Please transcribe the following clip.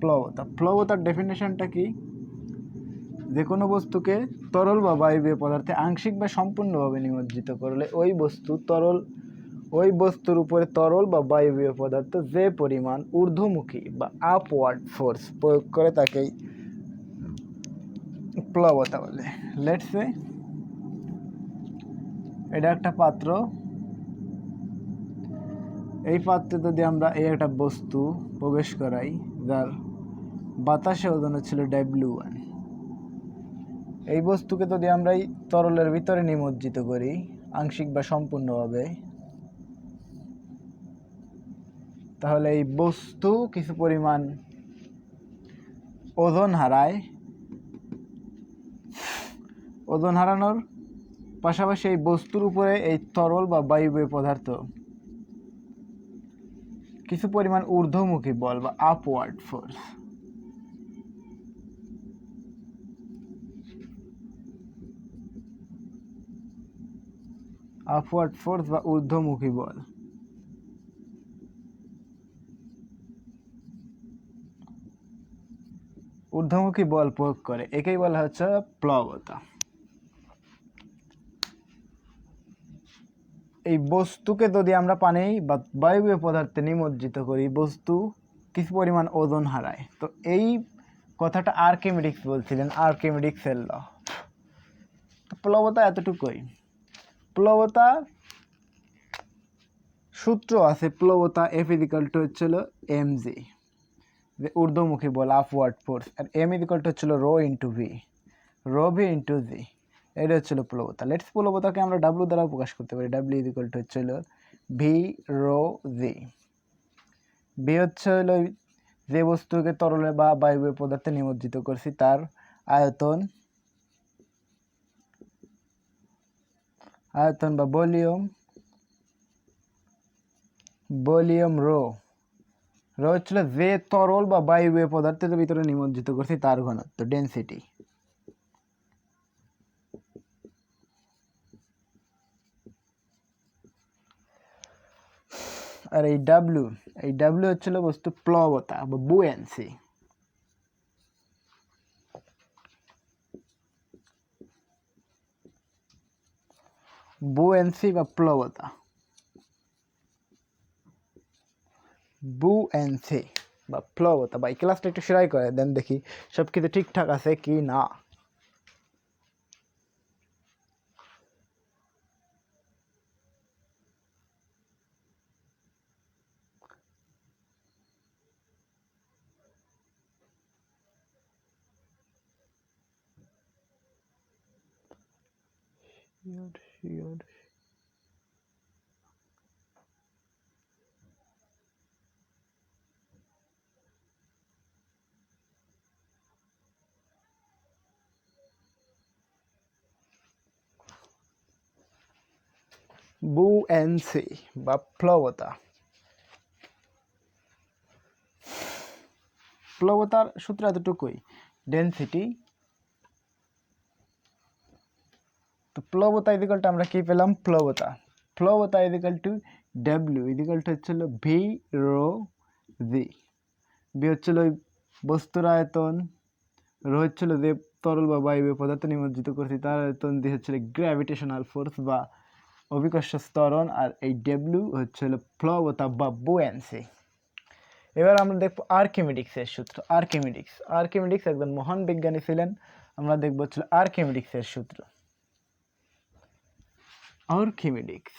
প্লবতা প্লবতার ডেফিনেশনটা কি? যে কোনো বস্তুকে তরল বা বায়বীয় পদার্থে আংশিক বা সম্পূর্ণভাবে নিমজ্জিত করলে ওই বস্তু তরল, ওই বস্তুর উপরে তরল বা বায়বীয় পদার্থ যে পরিমাণ ঊর্ধ্বমুখী বা আপওয়ার্ড ফোর্স প্রয়োগ করে তাকেই প্লবতা বলে লেটসে এটা একটা পাত্র। এই পাত্রে যদি আমরা এই একটা বস্তু প্রবেশ করাই, যার বাতাসে ওজন ছিল ডাব্লিউ ওয়ান এই বস্তুকে যদি আমরা এই তরলের ভিতরে নিমজ্জিত করি, আংশিক বা সম্পূর্ণভাবে, তাহলে এই বস্তু কিছু পরিমাণ ওজন হারায়। ওজন হারানোর পাশাপাশি এই বস্তুর উপরে এই তরল বা বায়ুবীয় পদার্থ কিছু পরিমাণ ঊর্ধ্বমুখী বল বা আপওয়ার্ড ফোর্স আপওয়ার্ড ফোর্স বা ঊর্ধ্বমুখী বল। ঊর্ধ্বমুখী বল প্রয়োগ করে। একেই বলা হচ্ছে প্লবতা। এই বস্তুকে যদি আমরা পানি বা বায়বীয় পদার্থে নিমজ্জিত করি বস্তু কিছু পরিমাণ ওজন হারায়। তো এই কথাটা আর্কিমেডিক্স বলছিলেন, আর্কিমেডিক্সের ল। প্লবতা এতটুকুই। প্লবতা, সূত্র আছে প্লবতা এফ ইজিক্যাল টু হচ্ছিল এম জি যে ঊর্ধ্বমুখী বল আপওয়ার্ড ফোর্স আর এম ইজিক্যাল টু হচ্ছিল rho into V rho V into G এটা হচ্ছিল প্লবতা। লেটস প্লবতাকে আমরা ডাব্লু দ্বারা প্রকাশ করতে পারি ডাব্লিউ ইজিক্যাল টু হচ্ছিল ভি রো জি ভি হচ্ছে হলো যে বস্তুকে তরলে বা বায়বীয় পদার্থে নিমজ্জিত করছি, তার আয়তন আয়তন বা ভলিউম ভলিউম রো রো হচ্ছিল যে তরল বা বায়বীয় পদার্থের ভিতরে নিমজ্জিত করছি তার ঘনত্ব ডেনসিটি আর এই ডাব্লু এই ডাব্লু হচ্ছিল বস্তু প্লবতা বা বুয়েন্সি বুয়েন্সি বা প্লবতা বুয়েন্সি বা প্লবতা বা এই ক্লাসটা একটু সেরাই করে দেন দেখি সব কিছু ঠিকঠাক আছে কি না শিওর শিওর বুএনসি বা প্লবতা প্লবতার সূত্র এতটুকুই ডেনসিটি প্লবতা ইদিকালটা আমরা কি পেলাম? প্লবতা প্লবতা equal to W equal to হচ্ছিল ভি রো জি বি হচ্ছিল ওই বস্তুর আয়তন, রো হচ্ছিল যে তরল বা বায়বীয় পদার্থ নিমজ্জিত করছি, তার আয়তন দিয়ে হচ্ছিল গ্র্যাভিটেশনাল ফোর্স বা অভিকর্ষ স্তরণ আর এই ডব্লিউ হচ্ছিল প্লবতা বা বুয়েন্সি এবার আমরা দেখব আর্কিমেডিক্সের সূত্র। আর্কিমেডিক্স আর্কিমেডিক্স একজন মহান বিজ্ঞানী ছিলেন। আমরা দেখব হচ্ছিল আর্কিমেডিক্সের সূত্র। আর্কিমেডিক্স